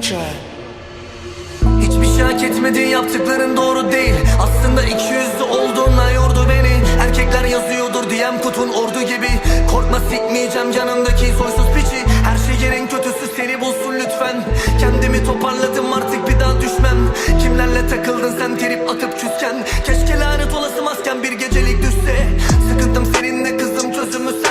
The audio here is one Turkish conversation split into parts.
track. Hiçbir şey hak etmedin yaptıkların doğru değil. Aslında iki yüzlü olduğuna yordu beni. Erkekler yazıyordur DM kutun ordu gibi. Korkma sikmeyeceğim yanındaki soysuz piçi. Her şeyin kötüsü seni bulsun lütfen. Kendimi toparladım artık bir daha düşmem. Kimlerle takıldın sen trip atıp küsken? Keşke lanet olası masken bir gecelik düşse. Sıkıntım seninle kızım çözümü gün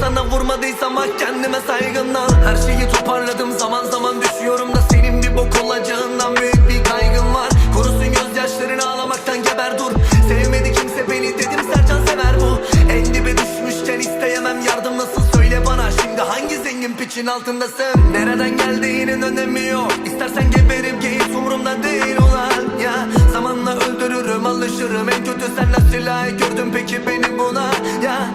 sana vurmadıysam hak kendime saygından Her şeyi toparladım zaman zaman düşüyorum da Senin bir bok olacağından büyük bir kaygım var. Kurusun gözyaşlarını ağlamaktan geber dur. Sevmedi kimse beni dedim Sercan sever bu. En dibe düşmüşken isteyemem yardım nasıl söyle bana. Şimdi hangi zengin piçin altındasın? Nereden geldiğinin önemi yok. İstersen geberip geyik umurumda değil ulan ya Zamanla öldürürüm alışırım. En kötü sen nasıl layık gördün peki beni buna? Ya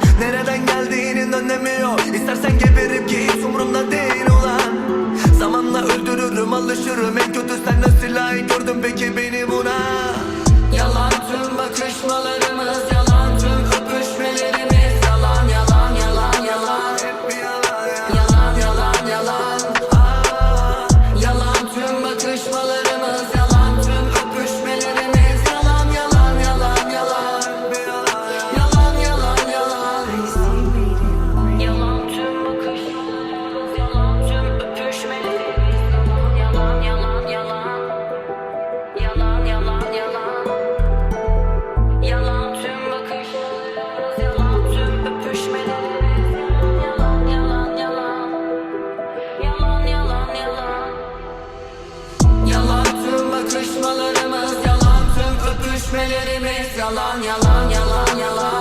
peki beni buna öpüşmelerimiz Yalan yalan yalan yalan